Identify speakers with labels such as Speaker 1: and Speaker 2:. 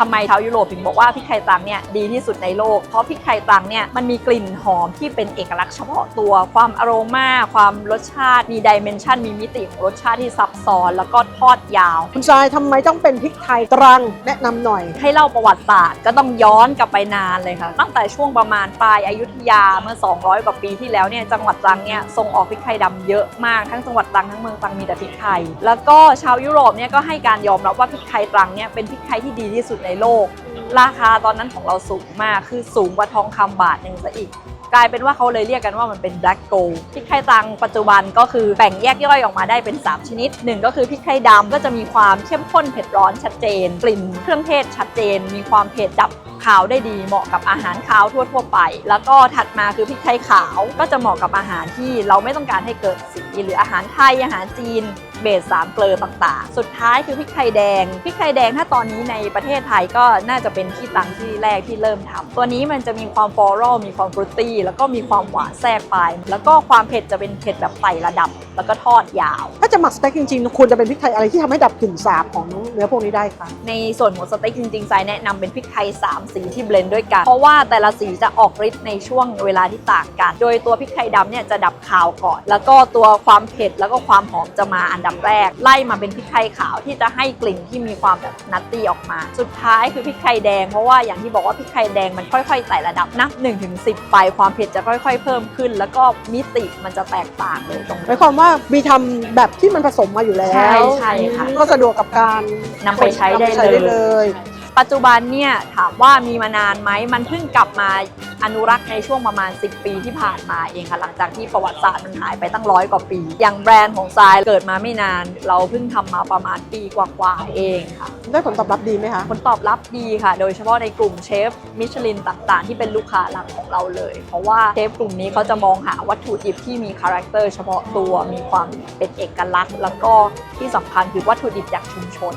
Speaker 1: ทำไมชาวยุโรปถึงบอกว่าพริกไทยตรังเนี่ยดีที่สุดในโลก เพราะพริกไทยตรังเนี่ยมันมีกลิ่นหอมที่เป็นเอกลักษณ์เฉพาะตัว ความอโรมา ความรสชาติ มีดิเมนชันมีมิติของรสชาติที่ซับซ้อน แล้วก็ทอดยาว
Speaker 2: คุณทรายทำไมต้องเป็นพริกไทยตรังแนะนำหน่อย
Speaker 1: ให้เล่าประวัติศาสตร์ก็ต้องย้อนกลับไปนานเลยค่ะ ตั้งแต่ช่วงประมาณปลายอายุทยาเมื่อ 200 กว่าปีที่แล้วเนี่ยจังหวัดตรังเนี่ยส่งออกพริกไทยดำเยอะมากทั้งจังหวัดตรังทั้งเมืองตรังมีแต่พริกไทย แล้วก็ชาวยุโรปเนี่ยก็ให้การยอมรับว่าพริกไทยตรังเนี่ยเป็นพริกไทยที่ดีที่สุดในโลก ราคาตอนนั้นของเราสูงมากคือสูงกว่าทองคำบาทหนึ่งซะอีก กลายเป็นว่าเขาเลยเรียกกันว่ามันเป็น black gold พริกไทยตังปัจจุบันก็คือแบ่งแยกย่อยออกมาได้เป็น 3 ชนิดหนึ่งก็คือพริกไทยดำก็จะมีความเข้มข้นเผ็ดร้อนชัดเจน กลิ่นเครื่องเทศชัดเจน มีความเผ็ดดับขาวได้ดีเหมาะกับอาหารขาวทั่วๆไป แล้วก็ถัดมาคือพริกไทยขาวก็จะเหมาะกับอาหารที่เราไม่ต้องการให้เกิดสีหรืออาหารไทยอาหารจีน เบสสามเกลือต่างๆ สุดท้ายคือพริกไทยแดง พริกไทยแดงถ้าตอนนี้ในประเทศไทยก็น่าจะเป็นที่ตังที่แรกที่เริ่มทำตัวนี้มันจะมีความฟลอรัลมีความฟรุตตี้แล้วก็มีความหวานแทรกไป แล้วก็ความเผ็ดจะเป็นเผ็ดแบบไต่ระดับ แล้วก็ทอดยาว
Speaker 2: ถ้าจะหมักสเต็กจริงๆควรจะเป็นพริกไทยอะไรที่ทำให้ดับกลิ่นสาบของเนื้อพวกนี้ได้คะ
Speaker 1: ในส่วนของสเต็กจริงๆไซแนะนำเป็นพริกไทย 3 สีที่เบลนด์ด้วยกัน เพราะว่าแต่ละสีจะออกฤทธิ์ในช่วงเวลาที่ต่างกัน โดยตัวพริกไทยดำเนี่ยจะดับคาวก่อน แล้วก็ตัวความเผ็ดแล้วก็ความหอมจะมาอันดับแรก ไล่มาเป็นพริกไทยขาวที่จะให้กลิ่นที่มีความแบบนัตตี้ออกมา สุดท้ายคือพริกไทยแดงเพราะว่าอย่างที่บอกว่าพริกไทยแดงมันค่อยๆไต่ระดับนับ1ถึง10ไปความเผ็ดจะค่อย ๆ เพิ่มขึ้น แล้วก็มิติมันจะแตกต่างเลยตรง
Speaker 2: ห
Speaker 1: นี้
Speaker 2: มายความว่ามีทำแบบที่มันผสมมาอยู่แล้ว
Speaker 1: ใช่ใช่ค่ะ
Speaker 2: ก็สะดวกกับการ
Speaker 1: นำไปใช้ได้
Speaker 2: นำปใช้
Speaker 1: เลย
Speaker 2: เลย
Speaker 1: ปัจจุบันเนี่ยถามว่ามีมานานไหมมันเพิ่งกลับมาอนุรักษ์ในช่วงประมาณ 10 ปีที่ผ่านมาเองค่ะหลังจากที่ประวัติศาสตร์มันหายไปตั้งร้อยกว่าปี อย่างแบรนด์ของทรายเกิดมาไม่นาน เราเพิ่งทำมาประมาณปีกว่าๆเองค่ะ
Speaker 2: ได้ผลตอบรับดีไหมคะ
Speaker 1: ผลตอบรับดีค่ะ โดยเฉพาะในกลุ่มเชฟมิชลินต่างๆ ที่เป็นลูกค้าหลักของเราเลย เพราะว่าเชฟกลุ่มนี้เขาจะมองหาวัตถุดิบที่มีคาแรคเตอร์เฉพาะตัวมีความเป็นเอกลักษณ์ แล้วก็ที่สำคัญคือวัตถุดิบจากชุมชน